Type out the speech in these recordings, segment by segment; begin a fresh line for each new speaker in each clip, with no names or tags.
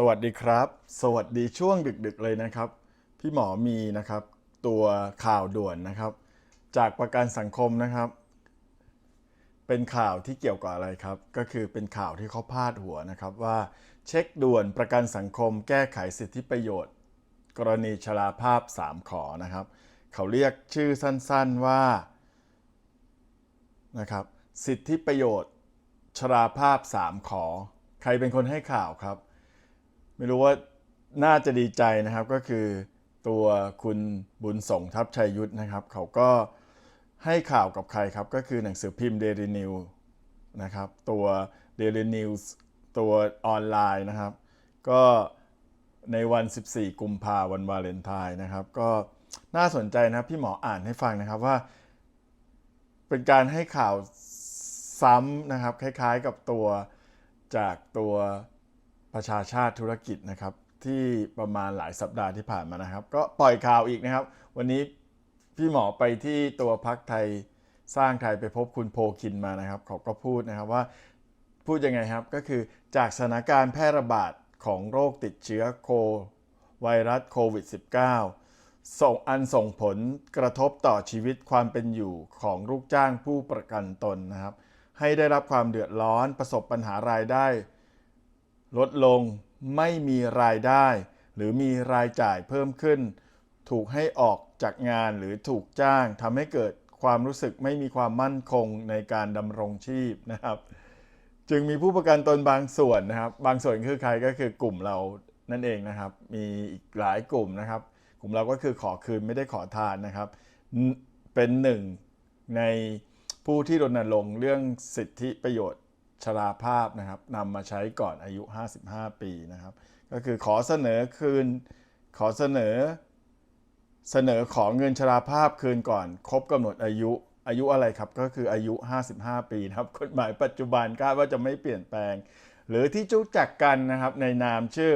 สวัสดีครับ สวัสดีช่วงดึกๆเลยนะครับ พี่หมอมีนะครับ ตัวข่าวด่วนนะครับ จากประกันสังคมนะครับ เป็นข่าวที่เกี่ยวกับอะไรครับ ก็คือเป็นข่าวที่เขาพาดหัวนะครับว่าเช็คด่วนประกันสังคม แก้ไขสิทธิประโยชน์ กรณีชราภาพ 3 ขอนะครับ เขาเรียกชื่อสั้นๆว่านะครับสิทธิประโยชน์ ชราภาพ 3 ขอ ใครเป็นคนให้ข่าวครับ ไม่รู้ว่าน่าจะดีใจนะครับก็คือตัวคุณบุญส่งทัพชัยยุทธนะครับ เขาก็ให้ข่าวกับใครครับก็คือหนังสือพิมพ์ Daily News นะครับตัว Daily News ตัวออนไลน์นะครับ ก็ในวัน 14 กุมภาวันวาเลนไทน์นะครับ ก็น่าสนใจนะพี่หมออ่านให้ฟังนะครับว่า เป็นการให้ข่าวซ้ำนะครับ คล้ายๆกับตัวจากตัว ประชาชาติธุรกิจนะครับ ที่ประมาณหลายสัปดาห์ที่ผ่านมานะครับ ก็ปล่อยข่าวอีกนะครับ วันนี้พี่หมอไปที่ตัวพักไทยสร้างไทยไปพบคุณโพคินมานะครับเขาก็พูดนะครับว่าพูดยังไงครับก็คือจากสถานการณ์แพร่ระบาดของโรคติดเชื้อโคไวรัสโควิด -19 ส่งอันส่งผลกระทบต่อชีวิตความเป็นอยู่ของลูกจ้างผู้ประกันตนนะครับ ให้ได้รับความเดือดร้อนประสบปัญหารายได้ ลดลงไม่มีรายได้ หรือมีรายจ่ายเพิ่มขึ้น ถูกให้ออกจากงานหรือถูกจ้างทำให้เกิดความรู้สึกไม่มีความมั่นคงในการดำรงชีพนะครับ จึงมีผู้ประกันตนบางส่วนนะครับ บางส่วนคือใครก็คือกลุ่มเรานั่นเองนะครับ มีอีกหลายกลุ่มนะครับ กลุ่มเราก็คือขอคืนไม่ได้ขอทานนะครับ เป็นหนึ่งในผู้ที่รณรงค์เรื่องสิทธิประโยชน์ ชราภาพนะครับนำมาใช้ก่อนอายุ 55 ปีนะครับ ก็คือขอเสนอคืนขอเสนอเสนอขอเงินชราภาพคืนก่อน ครบกำหนดอายุอายุอะไรครับ ก็คืออายุ 55 ปีนะครับกฎหมายปัจจุบันคาดว่าจะไม่เปลี่ยนแปลง หรือที่รู้จักกันนะครับ ในนามชื่อ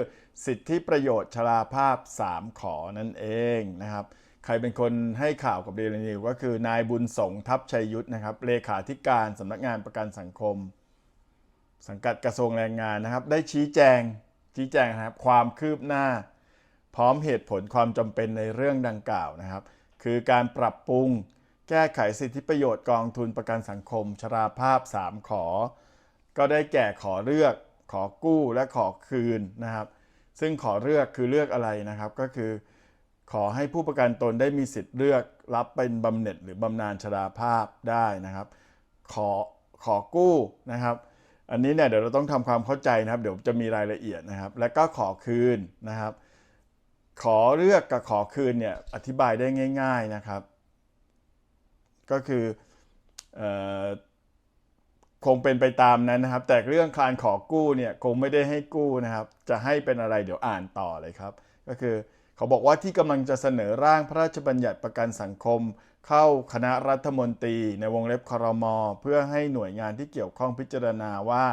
สิทธิประโยชน์ชราภาพ 3 ขอนั่นเองนะครับ ใครเป็นคนให้ข่าวกับเดลินิวก็คือนายบุญสงทัพชัยยุทธนะครับเลขาธิการสำนักงานประกันสังคม สังกัดกระทรวงแรงงานนะครับ ได้ชี้แจงชี้แจงนะครับความคืบหน้า พร้อมเหตุผลความจำเป็นในเรื่องดังกล่าวนะครับ คือการปรับปรุงแก้ไขสิทธิประโยชน์กองทุนประกันสังคม ชราภาพ 3 ขอ ก็ได้แก่ขอเลือกขอกู้และขอคืนนะครับ ซึ่งขอเลือกคือเลือกอะไรนะครับก็คือ ขอให้ผู้ประกันตนได้มีสิทธิ์เลือกรับเป็นบำเหน็จหรือบำนาญชราภาพได้นะครับ ขอขอกู้นะครับ อันนี้เนี่ยเดี๋ยวเราต้องทำความเข้าใจนะครับ เดี๋ยวจะมีรายละเอียดนะครับ และก็ขอคืนนะครับ ขอเลือกกับขอคืนเนี่ยอธิบายได้ง่าย ๆนะครับ ก็คือออคงเป็นไปตามนั้นนะครับ แต่เรื่องการขอกู้เนี่ยคงไม่ได้ให้กู้นะครับ จะให้เป็นอะไรเดี๋ยวอ่านต่อเลยครับ ก็คือ เขาบอกว่าที่กำลังจะเสนอร่างพระราชบัญญัติประกันสังคม เข้าคณะรัฐมนตรีในวงเล็บคอรมอเพื่อให้หน่วยงานที่เกี่ยวข้องพิจารณาว่า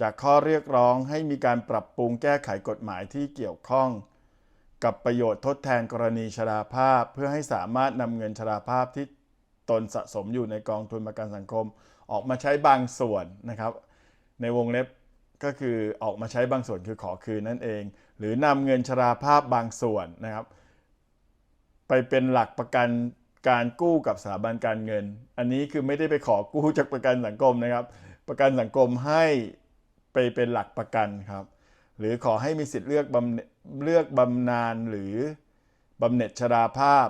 จากข้อเรียกร้องให้มีการปรับปรุงแก้ไขกฎหมายที่เกี่ยวข้อง กับประโยชน์ทดแทนกรณีชราภาพ เพื่อให้สามารถนำเงินชราภาพที่ตนสะสมอยู่ในกองทุนประกันสังคม ออกมาใช้บางส่วนนะครับ ในวงเล็บ ก็คือออกมาใช้บางส่วนคือขอคืนนั่นเอง หรือนำเงินชราภาพบางส่วนนะครับ ไปเป็นหลักประกันการกู้กับสถาบันการเงิน อันนี้คือไม่ได้ไปขอกู้จากประกันสังคมนะครับ ประกันสังคมให้ไปเป็นหลักประกันครับ หรือขอให้มีสิทธิ์เลือกบำเหน็จเลือกบำนาญหรือบำเหน็จชราภาพ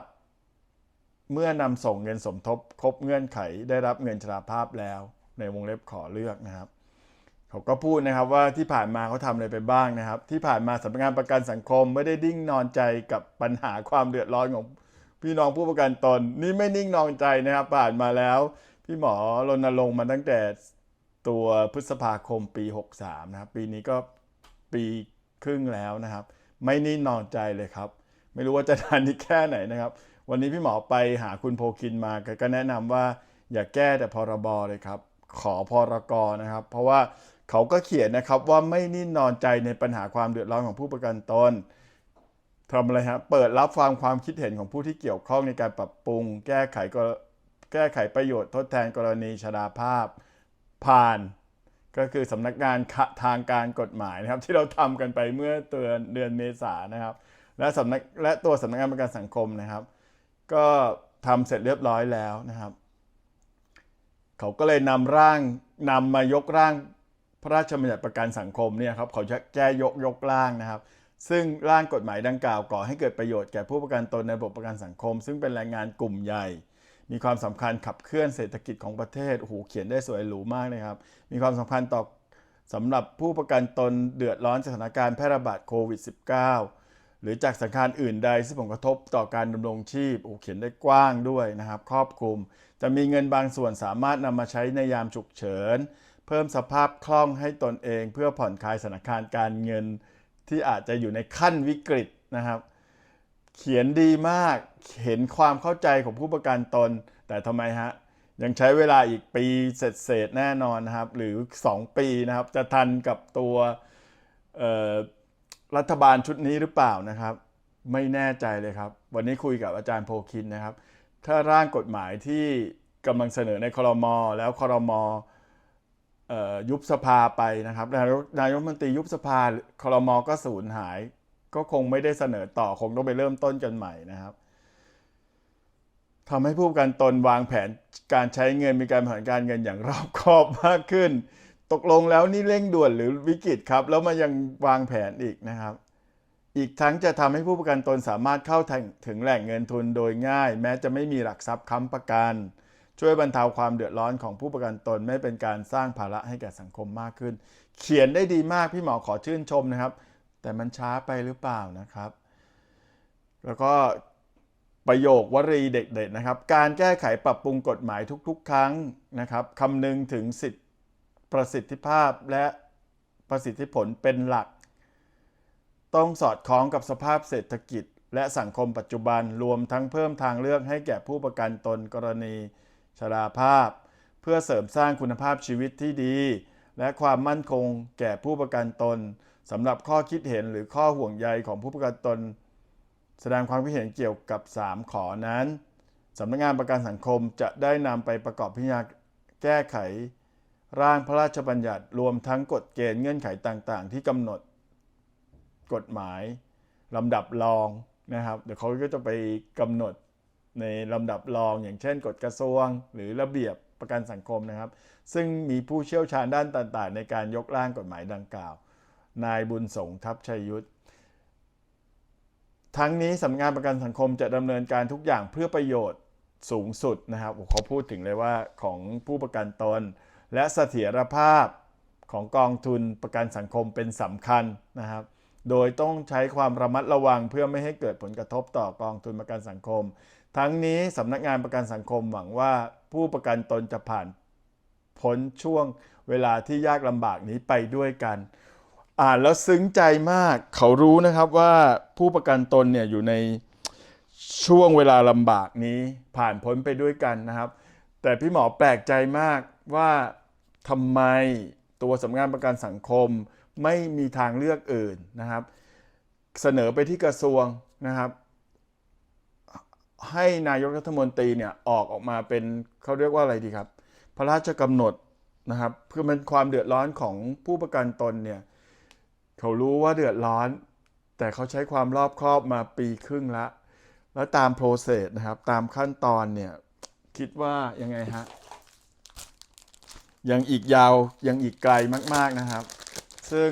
เมื่อนำส่งเงินสมทบครบเงื่อนไขได้รับเงินชราภาพแล้ว ในวงเล็บขอเลือกนะครับ เขาก็พูดนะครับว่าที่ผ่านมาเขาทำอะไรไปบ้างนะครับ ที่ผ่านมาสำนักงานประกันสังคมไม่ได้ดิ้งนอนใจกับปัญหาความเดือดร้อนของพี่น้องผู้ประกันตน นี่ไม่นิ่งนอนใจนะครับผ่านมาแล้ว พี่หมอรณรงค์มาตั้งแต่ตัวพฤษภาคมปี 63 นะครับ ปีนี้ก็ปีครึ่งแล้วนะครับ ไม่นิ่งนอนใจเลยครับ ไม่รู้ว่าจะนานอีกแค่ไหนนะครับ วันนี้พี่หมอไปหาคุณโพคินมากก็แนะนำว่าอย่าแก้แต่พรบเลยครับ ขอพรกนะครับ เพราะว่า เขาก็เขียนนะครับว่าไม่นิ่งนอนใจในปัญหาความเดือดร้อนของผู้ประกันตนทำอะไรฮะเปิดรับฟังความคิดเห็นของผู้ที่เกี่ยวข้องในการปรับปรุง แก้ไขก็แก้ไขประโยชน์ทดแทนกรณีชราภาพผ่าน ก็คือสำนักงานทางการกฎหมายนะครับ ที่เราทำกันไปเมื่อเดือนเดือนเมษานะครับ และสำนักและตัวสำนักงานประกันสังคมนะครับ ก็ทำเสร็จเรียบร้อยแล้วนะครับ เขาก็เลยนำร่างนำมายกร่าง พระราชบัญญัติประกันสังคมเนี่ยครับเขาจะแก้ยกยกร่างนะครับ ซึ่งร่างกฎหมายดังกล่าวก่อให้เกิดประโยชน์แก่ผู้ประกันตนในระบบประกันสังคม ซึ่งเป็นแรงงานกลุ่มใหญ่ มีความสำคัญขับเคลื่อนเศรษฐกิจของประเทศโอ้โหเขียนได้สวยหรูมากเลยครับ มีความสำคัญต่อสำหรับผู้ประกันตนเดือดร้อนสถานการณ์แพร่ระบาดโควิด -19 หรือจากสถานการณ์อื่นใดซึ่ผลกระทบต่อการดำรงชีพโอ้เขียนได้กว้างด้วยนะครับ ครอบคลุม จะมีเงินบางส่วนสามารถนำมาใช้ในยามฉุกเฉิน เพิ่มสภาพคล่องให้ตนเอง เพื่อผ่อนคลายสถานการณ์การเงินที่อาจจะอยู่ในขั้นวิกฤตนะครับ เขียนดีมากเห็นความเข้าใจของผู้ประกันตน แต่ทำไมฮะ ยังใช้เวลาอีกปีเศษๆแน่นอนนะครับ หรือ 2 ปีนะครับ จะทันกับตัวรัฐบาลชุดนี้หรือเปล่านะครับ ไม่แน่ใจเลยครับ วันนี้คุยกับอาจารย์โพคินนะครับ ถ้าร่างกฎหมายที่กำลังเสนอในครมแล้วครมเอ่อ ยุบสภาไปนะครับนายกนายกรัฐมนตรียุบสภาคลรมก็สูญหาย ก็คงไม่ได้เสนอต่อคงต้องไปเริ่มต้นกันใหม่นะครับทำให้ผู้ประกันตนวางแผนการใช้เงินมีการบริหารการเงินอย่างรอบคอบมากขึ้น ตกลงแล้วนี่เร่งด่วนหรือวิกฤตครับ แล้วมันยังวางแผนอีกนะครับ อีกทั้งจะทำให้ผู้ประกันตนสามารถเข้าถึงถึงแหล่งเงินทุนโดยง่าย แม้จะไม่มีหลักทรัพย์ค้ำประกัน ช่วยบรรเทาความเดือดร้อนของผู้ประกันตน ไม่เป็นการสร้างภาระให้แก่สังคมมากขึ้น เขียนได้ดีมากพี่หมอขอชื่นชมนะครับ แต่มันช้าไปหรือเปล่านะครับ แล้วก็ประโยควรีเด็ดๆนะครับ การแก้ไขปรับปรุงกฎหมายทุกๆ ครั้งนะครับคำนึงถึงสิทธิประสิทธิภาพและประสิทธิผลเป็นหลัก ต้องสอดคล้องกับสภาพเศรษฐกิจ และสังคมปัจจุบันรวมทั้งเพิ่มทางเลือกให้แก่ผู้ประกันตนกรณี ชราภาพ เพื่อเสริมสร้างคุณภาพชีวิตที่ดี และความมั่นคงแก่ผู้ประกันตนสำหรับข้อคิดเห็นหรือข้อห่วงใยของผู้ประกันตน แสดงความคิดเห็นเกี่ยวกับ 3 ขอนั้นสำนักงานประกันสังคมจะได้นำไปประกอบพิจารณาแก้ไข ร่างพระราชบัญญัติรวมทั้งกฎเกณฑ์เงื่อนไขต่างๆ ที่กำหนด กฎหมายลำดับรองนะครับ เดี๋ยวเขาก็จะไปกำหนด ในลำดับรองอย่างเช่นกฎกระทรวง หรือระเบียบประกันสังคมนะครับ ซึ่งมีผู้เชี่ยวชาญด้านต่างๆ ในการยกร่างกฎหมายดังกล่าว นายบุญสงทัพชัยยุทธทั้งนี้สำนักงานประกันสังคมจะดำเนินการทุกอย่างเพื่อประโยชน์สูงสุดนะครับเขาพูดถึงเลยว่าของผู้ประกันตน และเสถียรภาพของกองทุนประกันสังคมเป็นสำคัญนะครับ โดยต้องใช้ความระมัดระวังเพื่อไม่ให้เกิดผลกระทบต่อกองทุนประกันสังคม ทั้งนี้สำนักงานประกันสังคมหวังว่าผู้ประกันตนจะผ่านพ้นช่วงเวลาที่ยากลำบากนี้ไปด้วยกัน อ่านแล้วซึ้งใจมาก เขารู้นะครับว่าผู้ประกันตนเนี่ยอยู่ในช่วงเวลาลำบากนี้ผ่านพ้นไปด้วยกันนะครับ แต่พี่หมอแปลกใจมากว่าทำไมตัวสำนักงานประกันสังคมไม่มีทางเลือกอื่นนะครับ เสนอไปที่กระทรวงนะครับ ให้นายกรัฐมนตรีเนี่ยออกออกมาเป็นเขาเรียกว่าอะไรดีครับ พระราชกำหนดนะครับเพื่อเป็นความเดือดร้อนของผู้ประกันตนเนี่ยเขารู้ว่าเดือดร้อน แต่เขาใช้ความรอบคอบมาปีครึ่งละ แล้วตามโปรเซสนะครับ ตามขั้นตอนเนี่ยคิดว่ายังไงฮะยังอีกยาวยังอีกไกลมาก ๆนะครับ ซึ่ง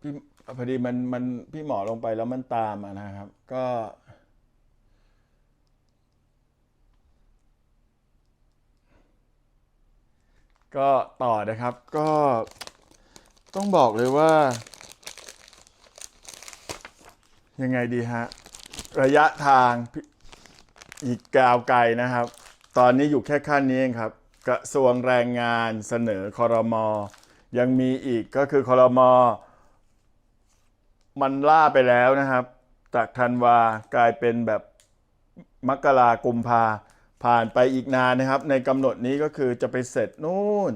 พี่ พอดีมันมันพี่หมอลงไปแล้วมันตามนะครับ ก็ ก็ต่อนะครับ ก็ต้องบอกเลยว่า ยังไงดีฮะ ระยะทางอีกกาวไกลนะครับ ตอนนี้อยู่แค่ขั้นนี้เองครับ กระทรวงแรงงานเสนอคอรมอยังมีอีกก็คือคอรมอ มันล่าไปแล้วนะครับ จากธันวากลายเป็นแบบมกรากุมภาผ่านไปอีกนานนะครับ ในกำหนดนี้ก็คือจะไปเสร็จนู่น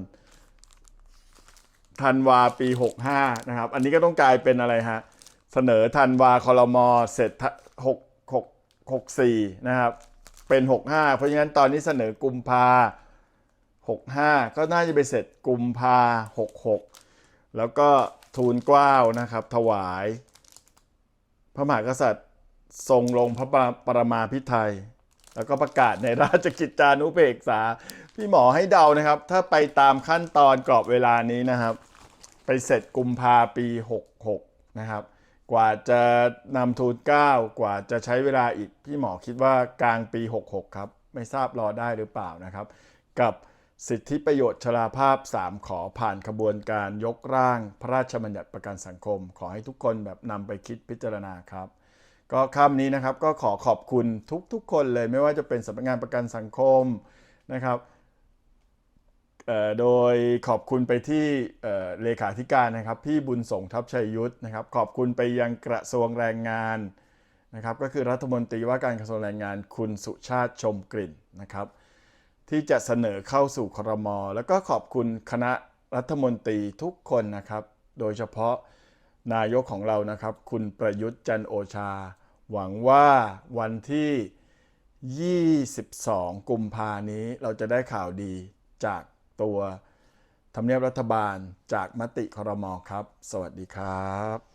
ธันวาปี 65 นะครับ อันนี้ก็ต้องกลายเป็นอะไรฮะ เสนอธันวาคอรมอเสร็จหกหกหกสี่นะครับ เป็น 65 เพราะฉะนั้นตอนนี้เสนอกุมภา65 ก็น่าจะไปเสร็จกุมภา66 แล้วก็ทูลเกล้าวนะครับ ถวาย ระมหากษัตริย์ทรงลงพระปรมาภิไธยแล้วก็ประกาศในราชกิจจานุเบกษา พี่หมอให้เดานะครับ ถ้าไปตามขั้นตอนกรอบเวลานี้นะครับ ไปเสร็จกุมภาปี 66 นะครับ กว่าจะนำทูลเก้ากว่าจะใช้เวลาอีก พี่หมอคิดว่ากลางปี 66 ครับ ไม่ทราบรอได้หรือเปล่านะครับ กับ สิทธิประโยชน์ชราภาพ 3 ขอผ่านขบวนการยกร่าง พระราชบัญญัติประกันสังคม ขอให้ทุกคนแบบนำไปคิดพิจารณาครับ ก็ค่ำนี้นะครับก็ขอขอบคุณทุกๆ คนเลยไม่ว่าจะเป็นสำนักงานประกันสังคมนะครับโดยขอบคุณไปที่เเลขาธิการนะครับ พี่บุญส่งทัพชัยยุทธนะครับ ขอบคุณไปยังกระทรวงแรงงานนะครับ ก็คือรัฐมนตรีว่าการกระทรวงแรงงานคุณสุชาติชมกลิ่นนะครับ ที่จะเสนอเข้าสู่ครม แล้วก็ขอบคุณคณะรัฐมนตรีทุกคนนะครับ โดยเฉพาะนายกของเรานะครับ คุณประยุทธ์จันโอชา หวังว่าวันที่ 22 กุมภานี้เราจะได้ข่าวดีจากตัวทำเนียบรัฐบาลจากมติครมครับ สวัสดีครับ